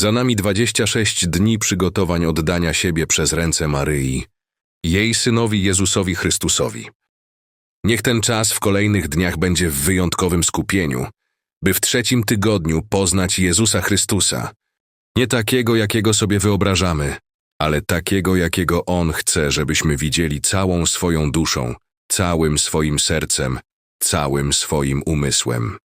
Za nami 26 dni przygotowań oddania siebie przez ręce Maryi, jej synowi Jezusowi Chrystusowi. Niech ten czas w kolejnych dniach będzie w wyjątkowym skupieniu, by w trzecim tygodniu poznać Jezusa Chrystusa. Nie takiego, jakiego sobie wyobrażamy, ale takiego, jakiego On chce, żebyśmy widzieli całą swoją duszą, całym swoim sercem, całym swoim umysłem.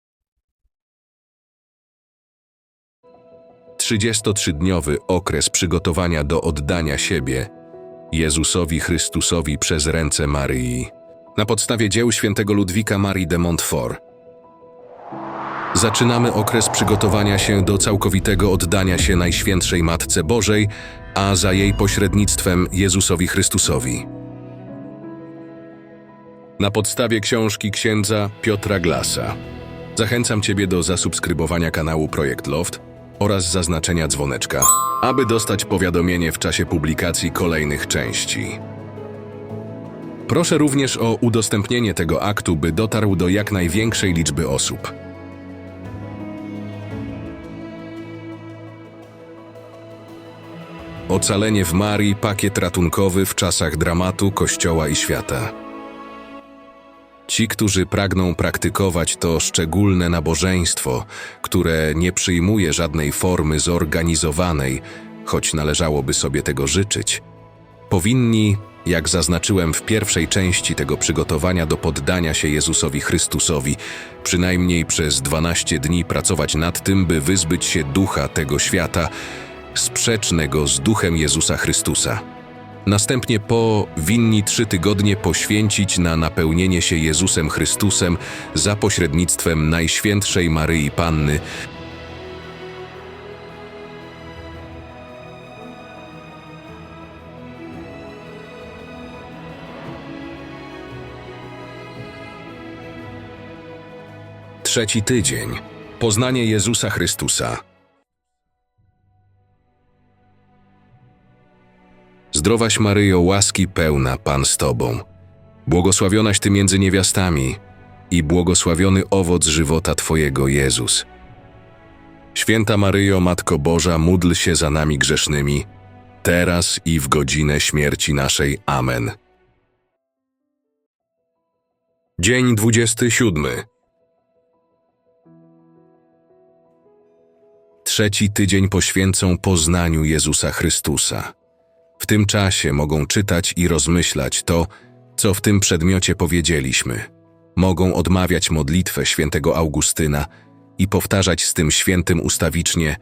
33-dniowy okres przygotowania do oddania siebie Jezusowi Chrystusowi przez ręce Maryi. Na podstawie dzieł świętego Ludwika Marii de Montfort. Zaczynamy okres przygotowania się do całkowitego oddania się Najświętszej Matce Bożej, a za jej pośrednictwem Jezusowi Chrystusowi. Na podstawie książki księdza Piotra Glasa. Zachęcam Ciebie do zasubskrybowania kanału Projekt Loft oraz zaznaczenia dzwoneczka, aby dostać powiadomienie w czasie publikacji kolejnych części. Proszę również o udostępnienie tego aktu, by dotarł do jak największej liczby osób. Ocalenie w Marii pakiet ratunkowy w czasach dramatu Kościoła i świata. Ci, którzy pragną praktykować to szczególne nabożeństwo, które nie przyjmuje żadnej formy zorganizowanej, choć należałoby sobie tego życzyć, powinni, jak zaznaczyłem w pierwszej części tego przygotowania do poddania się Jezusowi Chrystusowi, przynajmniej przez 12 dni pracować nad tym, by wyzbyć się ducha tego świata, sprzecznego z duchem Jezusa Chrystusa. Następnie po winni trzy tygodnie poświęcić na napełnienie się Jezusem Chrystusem za pośrednictwem Najświętszej Maryi Panny, Trzeci tydzień. Poznanie Jezusa Chrystusa. Zdrowaś Maryjo, łaski pełna, Pan z Tobą. Błogosławionaś Ty między niewiastami i błogosławiony owoc żywota Twojego, Jezus. Święta Maryjo, Matko Boża, módl się za nami grzesznymi, teraz i w godzinę śmierci naszej. Amen. Dzień 27. Trzeci tydzień poświęcą poznaniu Jezusa Chrystusa. W tym czasie mogą czytać i rozmyślać to, co w tym przedmiocie powiedzieliśmy. Mogą odmawiać modlitwę świętego Augustyna i powtarzać z tym świętym ustawicznie: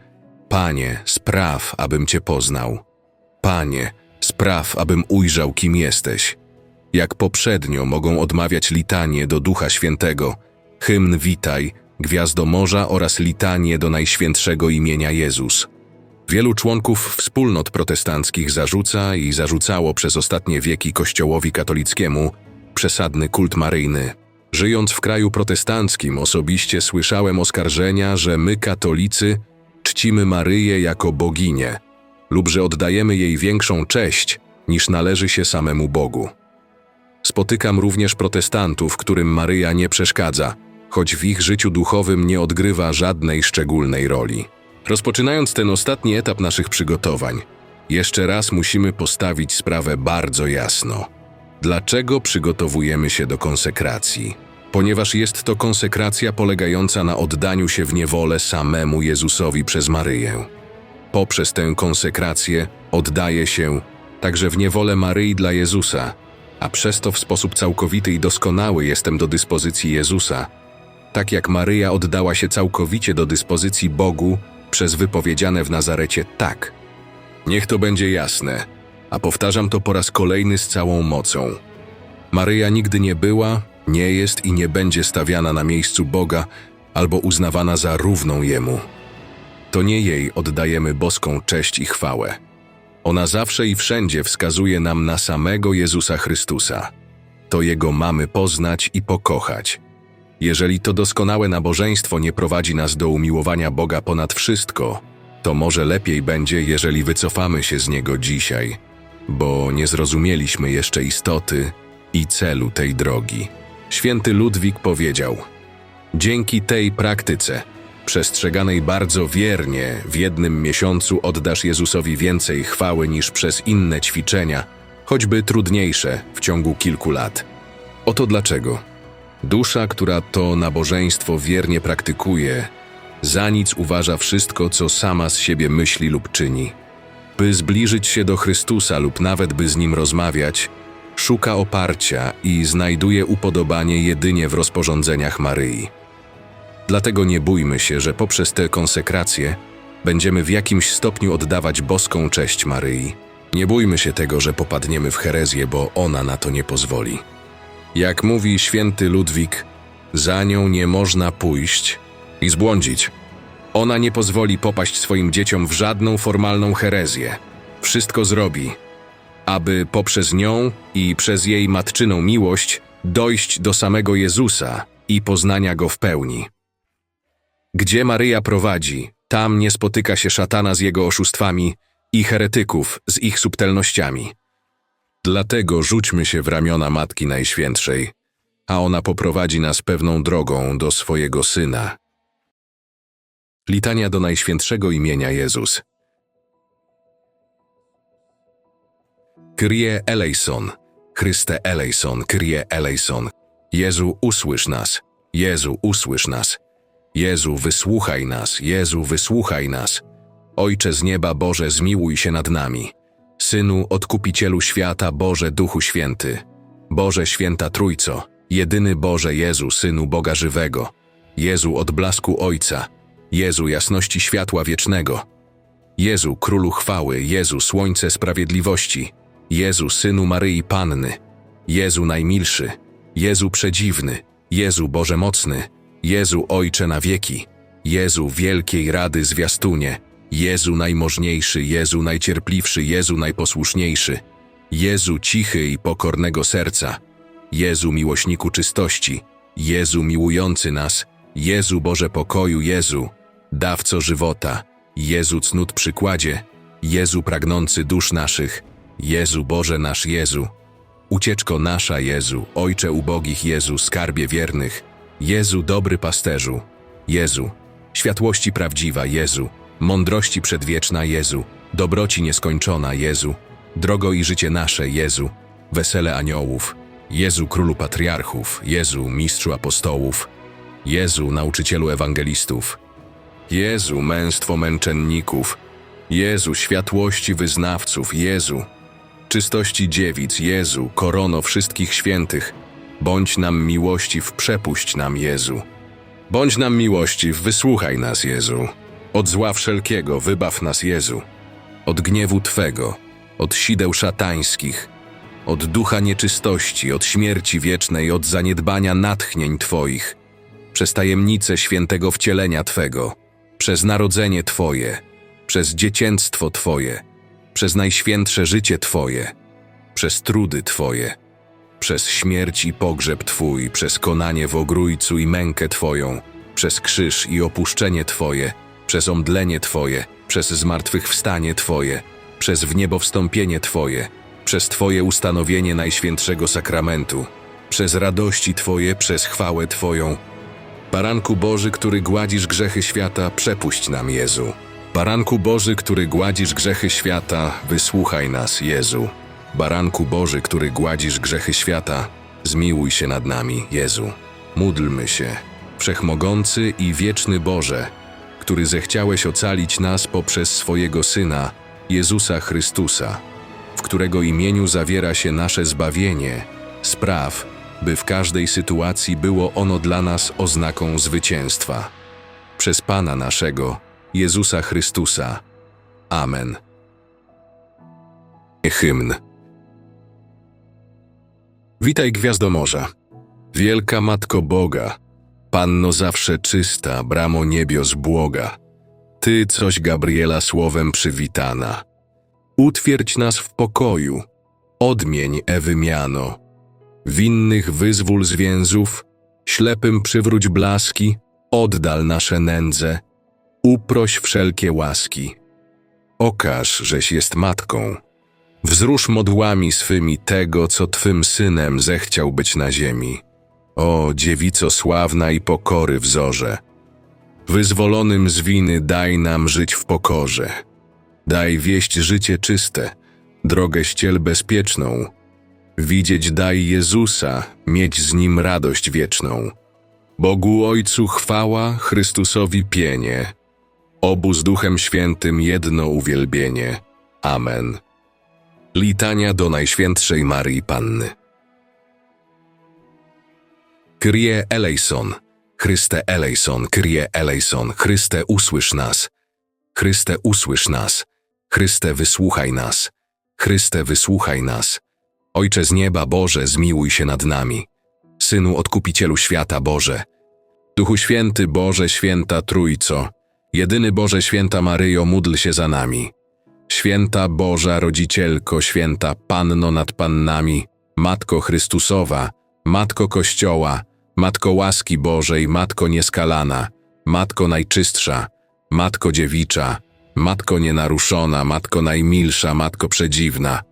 Panie, spraw, abym Cię poznał. Panie, spraw, abym ujrzał, kim jesteś. Jak poprzednio mogą odmawiać litanie do Ducha Świętego, hymn Witaj, Gwiazdo Morza oraz litanie do Najświętszego imienia Jezus. Wielu członków wspólnot protestanckich zarzuca i zarzucało przez ostatnie wieki Kościołowi katolickiemu przesadny kult maryjny. Żyjąc w kraju protestanckim, osobiście słyszałem oskarżenia, że my, katolicy, czcimy Maryję jako boginię lub że oddajemy jej większą cześć niż należy się samemu Bogu. Spotykam również protestantów, którym Maryja nie przeszkadza, choć w ich życiu duchowym nie odgrywa żadnej szczególnej roli. Rozpoczynając ten ostatni etap naszych przygotowań, jeszcze raz musimy postawić sprawę bardzo jasno. Dlaczego przygotowujemy się do konsekracji? Ponieważ jest to konsekracja polegająca na oddaniu się w niewolę samemu Jezusowi przez Maryję. Poprzez tę konsekrację oddaję się także w niewolę Maryi dla Jezusa, a przez to w sposób całkowity i doskonały jestem do dyspozycji Jezusa, tak jak Maryja oddała się całkowicie do dyspozycji Bogu przez wypowiedziane w Nazarecie tak. Niech to będzie jasne, a powtarzam to po raz kolejny z całą mocą. Maryja nigdy nie była, nie jest i nie będzie stawiana na miejscu Boga albo uznawana za równą Jemu. To nie jej oddajemy boską cześć i chwałę. Ona zawsze i wszędzie wskazuje nam na samego Jezusa Chrystusa. To Jego mamy poznać i pokochać. Jeżeli to doskonałe nabożeństwo nie prowadzi nas do umiłowania Boga ponad wszystko, to może lepiej będzie, jeżeli wycofamy się z niego dzisiaj, bo nie zrozumieliśmy jeszcze istoty i celu tej drogi. Święty Ludwik powiedział: Dzięki tej praktyce przestrzeganej bardzo wiernie, w jednym miesiącu oddasz Jezusowi więcej chwały niż przez inne ćwiczenia, choćby trudniejsze w ciągu kilku lat. Oto dlaczego. Dusza, która to nabożeństwo wiernie praktykuje, za nic uważa wszystko, co sama z siebie myśli lub czyni. By zbliżyć się do Chrystusa lub nawet by z Nim rozmawiać, szuka oparcia i znajduje upodobanie jedynie w rozporządzeniach Maryi. Dlatego nie bójmy się, że poprzez tę konsekrację będziemy w jakimś stopniu oddawać boską cześć Maryi. Nie bójmy się tego, że popadniemy w herezję, bo ona na to nie pozwoli. Jak mówi święty Ludwik, za nią nie można pójść i zbłądzić. Ona nie pozwoli popaść swoim dzieciom w żadną formalną herezję. Wszystko zrobi, aby poprzez nią i przez jej matczyną miłość dojść do samego Jezusa i poznania Go w pełni. Gdzie Maryja prowadzi, tam nie spotyka się szatana z jego oszustwami i heretyków z ich subtelnościami. Dlatego rzućmy się w ramiona Matki Najświętszej, a ona poprowadzi nas pewną drogą do swojego Syna. Litania do Najświętszego imienia Jezus. Kyrie eleison, Chryste eleison, Kyrie eleison. Jezu, usłysz nas. Jezu, usłysz nas. Jezu, wysłuchaj nas. Jezu, wysłuchaj nas. Ojcze z nieba Boże, zmiłuj się nad nami. Synu, Odkupicielu świata, Boże Duchu Święty. Boże Święta Trójco, jedyny Boże Jezu, Synu Boga Żywego. Jezu, odblasku Ojca. Jezu, jasności światła wiecznego. Jezu, Królu Chwały. Jezu, Słońce Sprawiedliwości. Jezu, Synu Maryi Panny. Jezu, Najmilszy. Jezu, Przedziwny. Jezu, Boże Mocny. Jezu, Ojcze na wieki. Jezu, Wielkiej Rady Zwiastunie. Jezu, Najmożniejszy. Jezu, Najcierpliwszy. Jezu, Najposłuszniejszy. Jezu, Cichy i Pokornego Serca. Jezu, Miłośniku Czystości. Jezu, Miłujący nas. Jezu, Boże Pokoju. Jezu, Dawco Żywota. Jezu, Cnót Przykładzie. Jezu, Pragnący Dusz Naszych. Jezu, Boże nasz Jezu. Ucieczko nasza Jezu, Ojcze ubogich Jezu, skarbie wiernych. Jezu, dobry pasterzu. Jezu, światłości prawdziwa Jezu, mądrości przedwieczna Jezu, dobroci nieskończona Jezu, drogo i życie nasze Jezu, wesele aniołów. Jezu, królu patriarchów, Jezu, mistrzu apostołów. Jezu, nauczycielu ewangelistów. Jezu, męstwo męczenników. Jezu, światłości wyznawców. Jezu, czystości dziewic, Jezu, korono wszystkich świętych, bądź nam miłościw, przepuść nam, Jezu. Bądź nam miłościw, wysłuchaj nas, Jezu. Od zła wszelkiego wybaw nas, Jezu. Od gniewu Twego, od sideł szatańskich, od ducha nieczystości, od śmierci wiecznej, od zaniedbania natchnień Twoich, przez tajemnicę świętego wcielenia Twego, przez narodzenie Twoje, przez dziecięctwo Twoje, przez najświętsze życie Twoje, przez trudy Twoje, przez śmierć i pogrzeb Twój, przez konanie w ogrójcu i mękę Twoją, przez krzyż i opuszczenie Twoje, przez omdlenie Twoje, przez zmartwychwstanie Twoje, przez w niebo wstąpienie Twoje, przez Twoje ustanowienie Najświętszego Sakramentu, przez radości Twoje, przez chwałę Twoją. Baranku Boży, który gładzisz grzechy świata, przepuść nam, Jezu. Baranku Boży, który gładzisz grzechy świata, wysłuchaj nas, Jezu. Baranku Boży, który gładzisz grzechy świata, zmiłuj się nad nami, Jezu. Módlmy się, wszechmogący i wieczny Boże, który zechciałeś ocalić nas poprzez swojego Syna, Jezusa Chrystusa, w którego imieniu zawiera się nasze zbawienie, spraw, by w każdej sytuacji było ono dla nas oznaką zwycięstwa. Przez Pana naszego, Jezusa Chrystusa. Amen. Hymn. Witaj Gwiazdo Morza, wielka Matko Boga, Panno zawsze czysta, bramo niebios błoga. Ty coś Gabriela słowem przywitana. Utwierdź nas w pokoju, odmień Ewy miano. Winnych wyzwól z więzów, ślepym przywróć blaski, oddal nasze nędze, uproś wszelkie łaski. Okaż, żeś jest matką. Wzrusz modłami swymi tego, co twym synem zechciał być na ziemi. O, dziewico sławna i pokory wzorze. Wyzwolonym z winy daj nam żyć w pokorze. Daj wieść życie czyste, drogę ściel bezpieczną. Widzieć daj Jezusa, mieć z Nim radość wieczną. Bogu Ojcu chwała, Chrystusowi pienie. Obu z Duchem Świętym jedno uwielbienie. Amen. Litania do Najświętszej Maryi Panny. Kyrie eleison, Chryste eleison, Kyrie eleison, Chryste usłysz nas. Chryste usłysz nas. Chryste wysłuchaj nas. Chryste wysłuchaj nas. Ojcze z nieba Boże, zmiłuj się nad nami. Synu Odkupicielu świata Boże. Duchu Święty Boże, święta Trójco. Jedyny Boże, święta Maryjo, módl się za nami. Święta Boża Rodzicielko, święta Panno nad Pannami, Matko Chrystusowa, Matko Kościoła, Matko łaski Bożej, Matko nieskalana, Matko najczystsza, Matko dziewicza, Matko nienaruszona, Matko najmilsza, Matko przedziwna,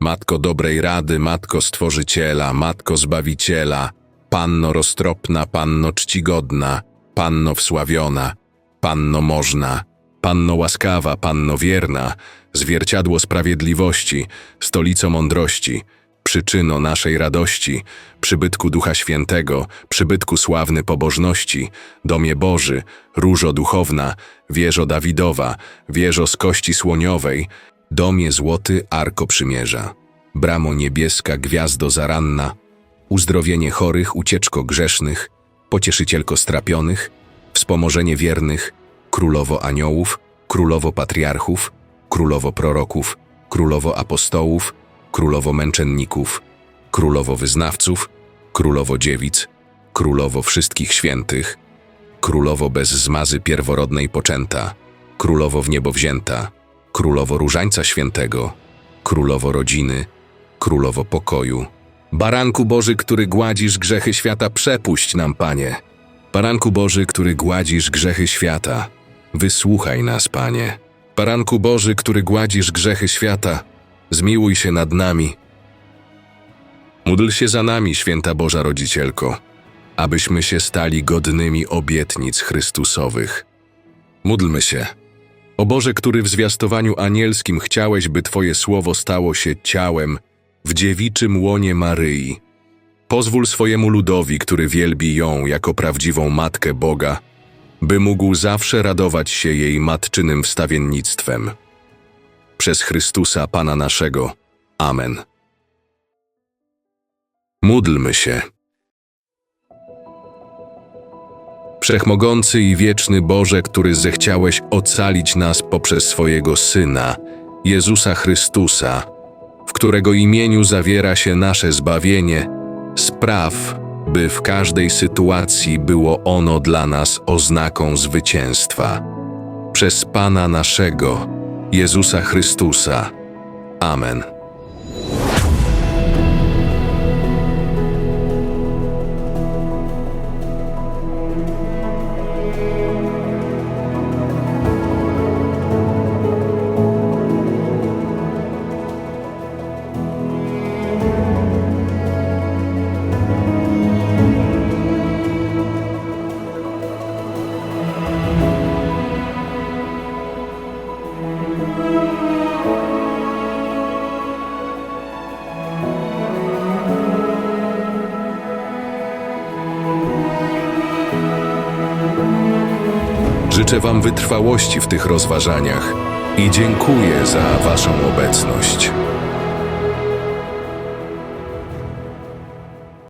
Matko dobrej rady, Matko Stworzyciela, Matko Zbawiciela, Panno roztropna, Panno czcigodna, Panno wsławiona, Panno można, Panno łaskawa, Panno wierna, zwierciadło sprawiedliwości, stolico mądrości, przyczyno naszej radości, przybytku Ducha Świętego, przybytku sławny pobożności, domie Boży, różo duchowna, wieżo Dawidowa, wieżo z kości słoniowej, domie złoty Arko Przymierza, bramo niebieska gwiazdo zaranna, uzdrowienie chorych, ucieczko grzesznych, pocieszycielko strapionych, wspomożenie wiernych, królowo aniołów, królowo patriarchów, królowo proroków, królowo apostołów, królowo męczenników, królowo wyznawców, królowo dziewic, królowo wszystkich świętych, królowo bez zmazy pierworodnej poczęta, królowo w niebo wzięta, królowo różańca świętego, królowo rodziny, królowo pokoju. Baranku Boży, który gładzisz grzechy świata, przepuść nam, Panie. Baranku Boży, który gładzisz grzechy świata, wysłuchaj nas, Panie. Baranku Boży, który gładzisz grzechy świata, zmiłuj się nad nami. Módl się za nami, święta Boża Rodzicielko, abyśmy się stali godnymi obietnic Chrystusowych. Módlmy się. O Boże, który w zwiastowaniu anielskim chciałeś, by Twoje słowo stało się ciałem w dziewiczym łonie Maryi. Pozwól swojemu ludowi, który wielbi ją jako prawdziwą Matkę Boga, by mógł zawsze radować się jej matczynym wstawiennictwem. Przez Chrystusa Pana naszego. Amen. Módlmy się. Wszechmogący i wieczny Boże, który zechciałeś ocalić nas poprzez swojego Syna, Jezusa Chrystusa, w którego imieniu zawiera się nasze zbawienie, spraw, by w każdej sytuacji było ono dla nas oznaką zwycięstwa. Przez Pana naszego, Jezusa Chrystusa. Amen. Życzę Wam wytrwałości w tych rozważaniach i dziękuję za Waszą obecność.